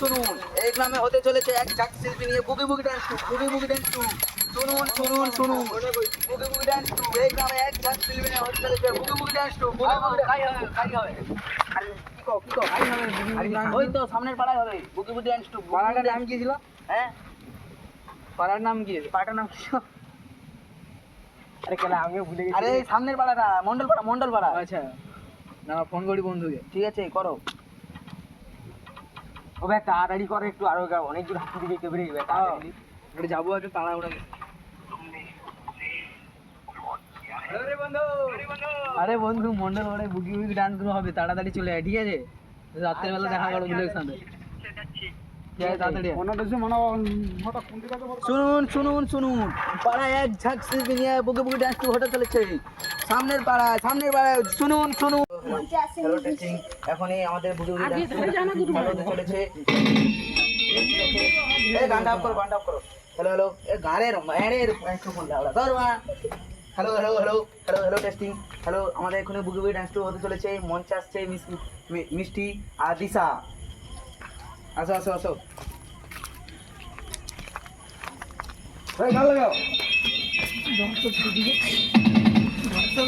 শুনুন এই গ্রামে হতে চলেছে এক শিল্পী নিয়ে বুকি বুকি ডান্স টু বুকি বুকি ডান্স টু শুনুন শুনুন শুনুন বুকি বুকি ডান্স টু এই গ্রামে এক ঝাঁক শিল্পী নিয়ে হতে চলেছে বুকি বুকি ডান্স টু বুকি বুকি কাই হবে কাই হবে। ওই তো সামনের পাড়ায় হবে ডান্স টু পাড়াটার নাম কি ছিল? হ্যাঁ? পাড়ার নাম কি? পাড়াটার নাম কি আরে কেন আমিও ভুলে গেছি। আরে সামনের পাড়াটা মন্ডল পাড়া মন্ডল পাড়া। আচ্ছা না ফোন করি বন্ধুকে। ঠিক আছে করো। ও ভাই তাড়াতাড়ি করে একটু আরও গা- অনেক দূর হাঁটতে দিকে তাড়াতাড়ি। একটু যাব আছে তাড়া ওটা আরে বন্ধু! মন্ডল ওরে বুকি বুকি ডান্সগুলো হবে তাড়াতাড়ি চলে আয় ঠিক আছে? রাত্রের বেলা দেখা করো সাথে শুনুন শুনুন শুনুন। পাড়ায় এক ঝাঁক বুকে বুকে ডান্স হতে চলেছে। সামনের পাড়ায় সামনের পাড়ায় শুনুন শুনুন। হ্যালো টেস্টিং এখনই আমাদের বুকে চলেছে। এই করো করো। হ্যালো হ্যালো এ গানের একটু ফোন লাগলা ধর মা hello hello hello hello hello testing hello আমাদের এখানে বুকে বুকে ডান্স হতে চলেছে। মঞ্চে আসছে মিস- মি- মিষ্টি আর দিশা আসো আসো। আসো গান লাগাও।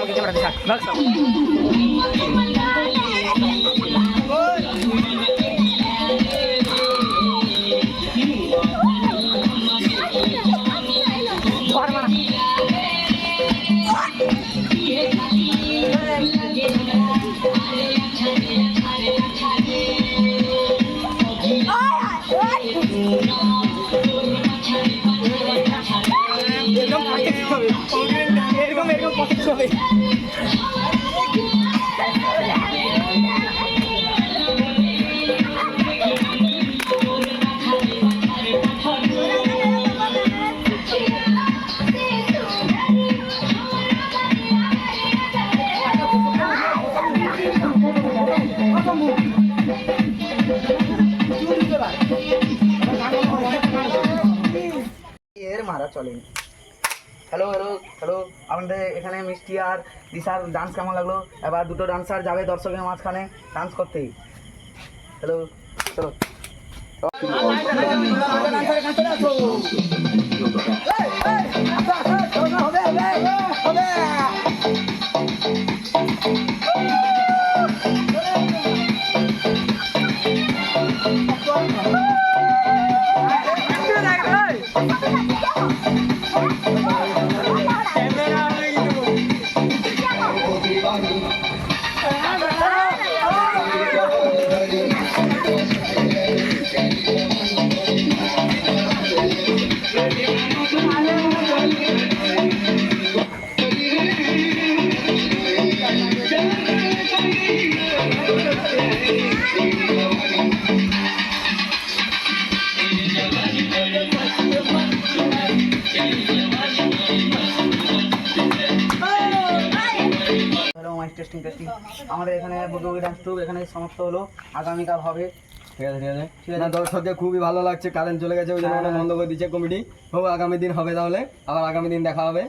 আমাকে ক্যামেরা দেখা এর মারা চলেনি। হ্যালো হ্যালো হ্যালো আমাদের এখানে মিষ্টি আর দিশার ডান্স কেমন লাগল? এবার দুটো ডান্সার যাবে দর্শকের মাঝখানে ডান্স করতেই। হ্যালো চলো হ্যালো মাইক টেস্টিং টেস্টিং আমাদের এখানে বুগি ডান্স ট্রুপ এখানে সমাপ্ত হলো। আগামীকাল হবে। ঠিক আছে ঠিক আছে। ঠিক আছে। দর্শকদের খুবই ভালো লাগছে কারেন্ট চলে গেছে ওই জন্য হ্যাঁ। বন্ধ করে দিচ্ছে কমিটি হোক আগামী দিন হবে তাহলে। আবার আগামী দিন দেখা হবে।